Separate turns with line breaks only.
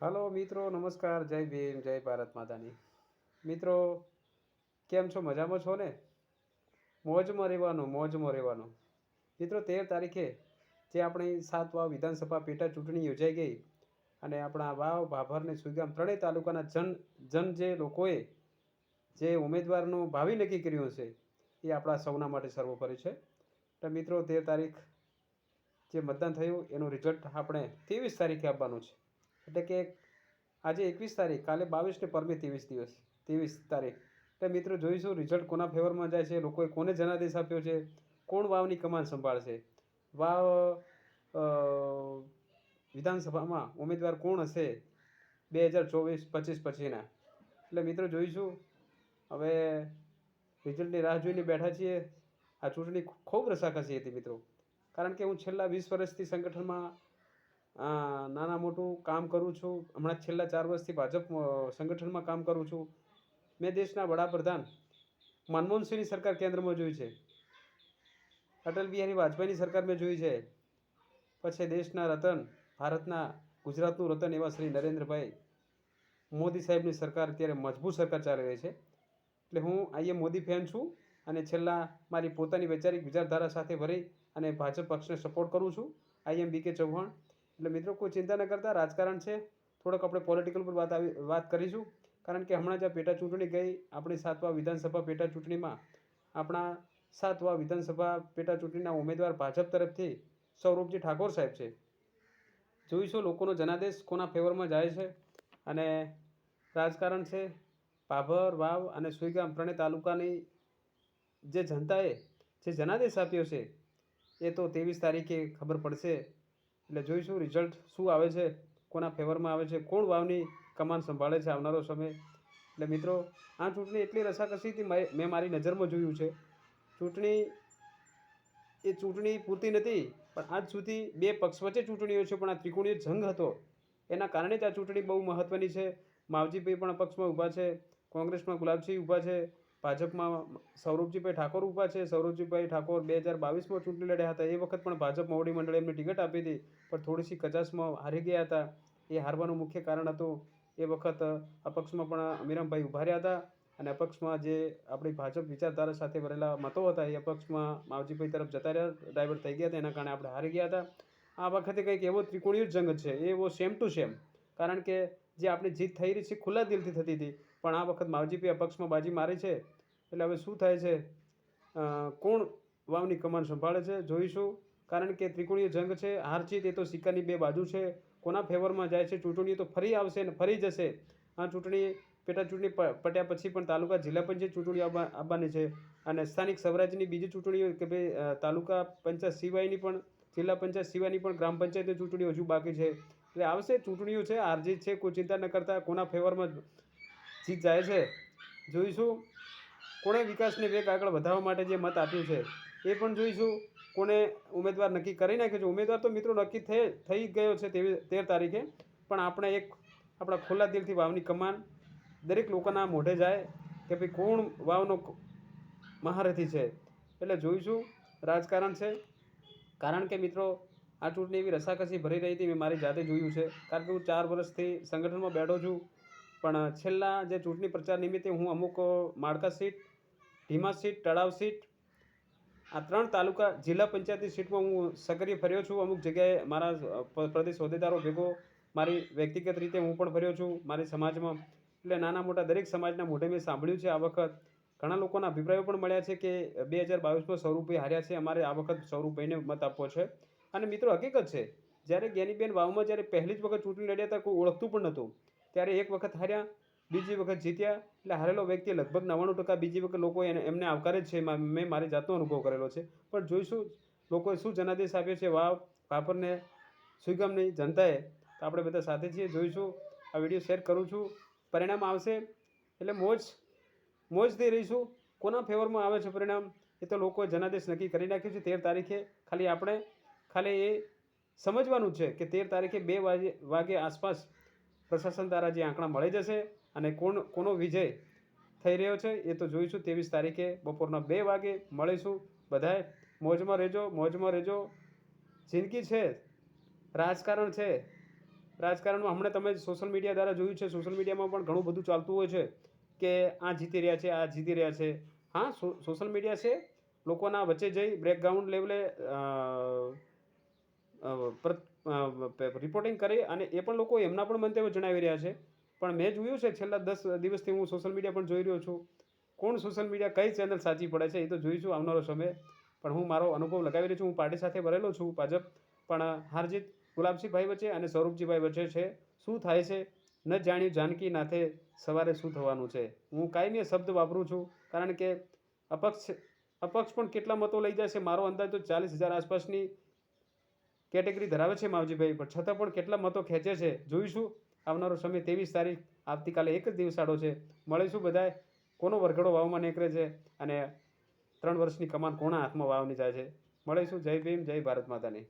હાલો મિત્રો, નમસ્કાર, જય ભીમ, જય ભારત માતાની. મિત્રો, કેમ છો? મજામાં છો ને? મોજમાં રહેવાનું મોજમાં રહેવાનું. મિત્રો, તેર તારીખે જે આપણી સાત વાવ વિધાનસભા પેટા ચૂંટણી યોજાઈ ગઈ અને આપણા વાવ ભાભર અને સુઈગામ ત્રણેય તાલુકાના જન જન જે લોકોએ જે ઉમેદવારનું ભાવિ નક્કી કર્યું છે, એ આપણા સૌના માટે સર્વોપરી છે. તો મિત્રો, તેર તારીખ જે મતદાન થયું, એનું રિઝલ્ટ આપણે ત્રેવીસ તારીખે આપવાનું છે. એટલે કે આજે એકવીસ તારીખ, કાલે બાવીસ ને પરમે ત્રેવીસ દિવસ, ત્રેવીસ તારીખ. એટલે મિત્રો જોઈશું રિઝલ્ટ કોના ફેવરમાં જાય છે, લોકોએ કોને જનાદેશ આપ્યો છે, કોણ વાવની કમાન સંભાળશે? વાવ વિધાનસભામાં ઉમેદવાર કોણ હશે? બે હજાર ચોવીસ, પચીસ પછીના. એટલે મિત્રો જોઈશું, હવે રિઝલ્ટની રાહ જોઈને બેઠા છીએ. આ ચૂંટણી ખૂબ રસાકસી હતી મિત્રો. કારણ કે હું છેલ્લા વીસ વર્ષથી સંગઠનમાં નાના મોટું કામ કરું છું. હમણાં છેલ્લા ચાર વર્ષથી ભાજપ સંગઠનમાં કામ કરું છું. મેં દેશના વડાપ્રધાન મનમોહનસિંહની સરકાર કેન્દ્રમાં જોઈ છે. અટલ બિહારી વાજપેયીની સરકાર મેં જોઈ છે. પછી દેશના રતન, ભારતના ગુજરાતનું રતન એવા શ્રી નરેન્દ્રભાઈ મોદી સાહેબની સરકાર અત્યારે મજબૂત સરકાર ચાલી રહી છે. એટલે હું આઈએ મોદી ફેન છું અને છેલ્લા મારી પોતાની વૈચારિક વિચારધારા સાથે ભરી અને ભાજપ પક્ષને સપોર્ટ કરું છું. આઈ એમ બી કે ચૌહાણ એટલે મિત્રો, કોઈ ચિંતા ન કરતા, રાજકારણ છે. થોડોક આપણે પોલિટિકલ પર વાત આવી, વાત કરીશું. કારણ કે હમણાં જ આ પેટા ચૂંટણી ગઈ, આપણી સાતવા વિધાનસભા પેટા ચૂંટણીમાં આપણા સાતવા વિધાનસભા પેટા ચૂંટણીના ઉમેદવાર ભાજપ તરફથી સૌરભજી ઠાકોર સાહેબ છે. જોઈશું લોકોનો જનાદેશ કોના ફેવરમાં જાય છે અને રાજકારણ છે. પાભર વાવ અને સુઈગામ ત્રણેય તાલુકાની જે જનતાએ જે જનાદેશ આપ્યો છે, એ તો ત્રેવીસ તારીખે ખબર પડશે. એટલે જોઈશું રિઝલ્ટ શું આવે છે, કોના ફેવરમાં આવે છે, કોણ વાવની કમાન સંભાળે છે આવનારો સમય. એટલે મિત્રો, આ ચૂંટણી એટલી રસાકસીથી મેં મારી નજરમાં જોયું છે. ચૂંટણી એ ચૂંટણી પૂરતી નથી, પણ આજ સુધી બે પક્ષ વચ્ચે ચૂંટણીઓ છે, પણ આ ત્રિકોણીય જંગ હતો. એના કારણે જ આ ચૂંટણી બહુ મહત્ત્વની છે. માવજીભાઈ પણ પક્ષમાં ઊભા છે, કોંગ્રેસમાં ગુલાબસિંહ ઊભા છે ભાજપમાં સૌરભજીભાઈ ઠાકોર ઊભા છે. સૌરભજીભાઈ ઠાકોર બે હજાર બાવીસમાં ચૂંટણી લડ્યા હતા. એ વખત પણ ભાજપ મોવડી મંડળે એમને ટિકિટ આપી હતી, પણ થોડીસી કચાસમાં હારી ગયા હતા. એ હારવાનું મુખ્ય કારણ હતું. એ વખત અપક્ષમાં પણ અમીરામભાઈ ઊભા રહ્યા હતા અને અપક્ષમાં જે આપણી ભાજપ વિચારધારા સાથે ભરેલા મતો હતા, એ અપક્ષમાં માવજીભાઈ તરફ જતા રહ્યા. ડાયવર્ટ થઈ ગયા હતા. એના કારણે આપણે હારી ગયા હતા. આ વખતે કંઈક એવો ત્રિકોણીય જંગ છે. એવો સેમ ટુ સેમ કારણ કે જે આપણી જીત થઈ રહી છે, ખુલ્લા દિલથી થતી હતી. પણ આ વખત માવજીપી અપક્ષમાં બાજી મારે છે. એટલે હવે શું થાય છે? કોણ વાવની કમાન સંભાળે છે? જોઈશું. કારણ કે ત્રિકોણીય જંગ છે, હાર જીત એ તો સિક્કાની બે બાજુ છે. કોના ફેવરમાં જાય છે? ચૂંટણીઓ તો ફરી આવશે ને ફરી જશે. આ ચૂંટણી પેટા ચૂંટણી પટ્યા પછી પણ તાલુકા જિલ્લા પંચાયત ચૂંટણી આવવા, આવવાની છે. અને સ્થાનિક સ્વરાજ્યની બીજી ચૂંટણીઓ કે ભાઈ તાલુકા પંચાયત સિવાયની પણ, જિલ્લા પંચાયત સિવાયની પણ ગ્રામ પંચાયતની ચૂંટણીઓ હજુ બાકી છે. એટલે આવશે ચૂંટણીઓ છે હાર જીત છે, કોઈ ચિંતા ન કરતા કોના ફેવરમાં જીત જાય છે. જોઈશું કોણે વિકાસને વેગ આગળ વધારવા માટે જે મત આપ્યું છે, એ પણ જોઈશું કોણે ઉમેદવાર નક્કી કરી નાખ્યો છે. ઉમેદવાર તો મિત્રો નક્કી થઈ થઈ ગયો છે તેવી, તેર તારીખે, પણ આપણે એક, આપણા ખુલ્લા દિલથી વાવની કમાન દરેક લોકોના મોઢે જાય કે ભાઈ કોણ વાવનો મહારથી છે. એટલે જોઈશું, રાજકારણ છે. કારણ કે મિત્રો આ ચૂંટણી એવી રસાકસી ભરી રહી હતી, મેં મારી જાતે જોયું છે. કારણ કે હું ચાર વર્ષથી સંગઠનમાં બેઠો છું. પણ છેલ્લા જે ચૂંટણી પ્રચાર નિમિત્તે હું અમુક માળકા સીટ, ઢીમા સીટ, તળાવ સીટ, આ ત્રણ તાલુકા જિલ્લા પંચાયતની સીટમાં હું સક્રિય ફર્યો છું. અમુક જગ્યાએ મારા પ્રદેશ હોદ્દેદારો ભેગો મારી વ્યક્તિગત રીતે હું પણ ફર્યો છું મારી સમાજમાં. એટલે નાના મોટા દરેક સમાજના મોઢે મેં સાંભળ્યું છે આ વખત. ઘણા લોકોના અભિપ્રાયો પણ મળ્યા છે કે બે હજાર બાવીસમાં સૌરભભાઈ હાર્યા છે. અમારે આ વખત સૌરભભાઈને મત આપવો છે. અને મિત્રો, હકીકત છે, જ્યારે જ્ઞાનીબેન વાવમાં જ્યારે પહેલી જ વખત ચૂંટણી લડ્યા હતા, કોઈ ઓળખતું પણ નહોતું. ત્યારે એક વખત હાર્યા, બીજી વખત જીત્યા, એટલે હારેલો વ્યક્તિ લગભગ નવ્વાણું ટકા બીજી વખત લોકો એને, એમને આવકારે જ છે મેં મારી જાતનો અનુભવ કરેલો છે. પણ જોઈશું, લોકોએ શું જનાદેશ આપ્યો છે, વાવ પાપરને નહીં જનતાએ, તો આપણે બધા સાથે છીએ, જોઈશું, આ વીડિયો શેર કરું છું. પરિણામ આવશે, એટલે મોજ, મોજથી રહીશું. કોના ફેવરમાં આવે છે પરિણામ, એ તો લોકોએ જનાદેશ નક્કી કરી નાખ્યું છે, તેર તારીખે ખાલી આપણે ખાલી એ સમજવાનું છે કે તેર તારીખે બે વાગે વાગે આસપાસ પ્રશાસન દ્વારા જે આંકડા મળી જશે અને કોણ, કોનો વિજય થઈ રહ્યો છે એ તો જોઈશું. ત્રેવીસ તારીખે બપોરના બે વાગે મળીશું. બધાએ મોજમાં રહેજો મોજમાં રહેજો. જિંદગી છે, રાજકારણ છે. રાજકારણમાં હમણાં તમે સોશિયલ મીડિયા દ્વારા જોયું છે. સોશિયલ મીડિયામાં પણ ઘણું બધું ચાલતું હોય છે કે આ જીતી રહ્યા છે, આ જીતી રહ્યા છે. હા સોશિયલ મીડિયા છે. લોકોના વચ્ચે જઈ બ્રેકગ્રાઉન્ડ લેવલે રિપોર્ટિંગ કરી અને એ પણ લોકો એમના પણ મંતવ્યો જણાવી રહ્યા છે. પણ મેં જોયું છે છેલ્લા દસ દિવસથી હું સોશિયલ મીડિયા પણ જોઈ રહ્યો છું. કોણ સોશિયલ મીડિયા કઈ ચેનલ સાચી પડે છે એ તો જોઈશું આવનારો સમય. પણ હું મારો અનુભવ લગાવી રહ્યો છું. હું પાર્ટી સાથે ભરેલો છું ભાજપ. પણ હારજીત ગુલાબસિંહભાઈ વચ્ચે અને સ્વરૂપજીભાઈ વચ્ચે છે. શું થાય છે? ન જાણ્યું જાનકી નાથે સવારે શું થવાનું છે? હું કાયમી શબ્દ વાપરું છું. કારણ કે અપક્ષ અપક્ષ પણ કેટલા મતો લઈ જાય છે? મારો અંદાજ તો ચાલીસ હજાર આસપાસની કેટેગરી ધરાવે છે માવજીભાઈ, પણ છતાં પણ કેટલા મતો ખેંચે છે, જોઈશું. આવનારો સમય ત્રેવીસ તારીખ, આવતીકાલે એક જ દિવસ આડો છે. મળીશું બધાય. કોનો વરઘડો વાવમાં નીકળે છે અને ત્રણ વર્ષની કમાન કોના હાથમાં વાવની જાય છે? મળીશું. જય ભીમ, જય ભારત માતાની.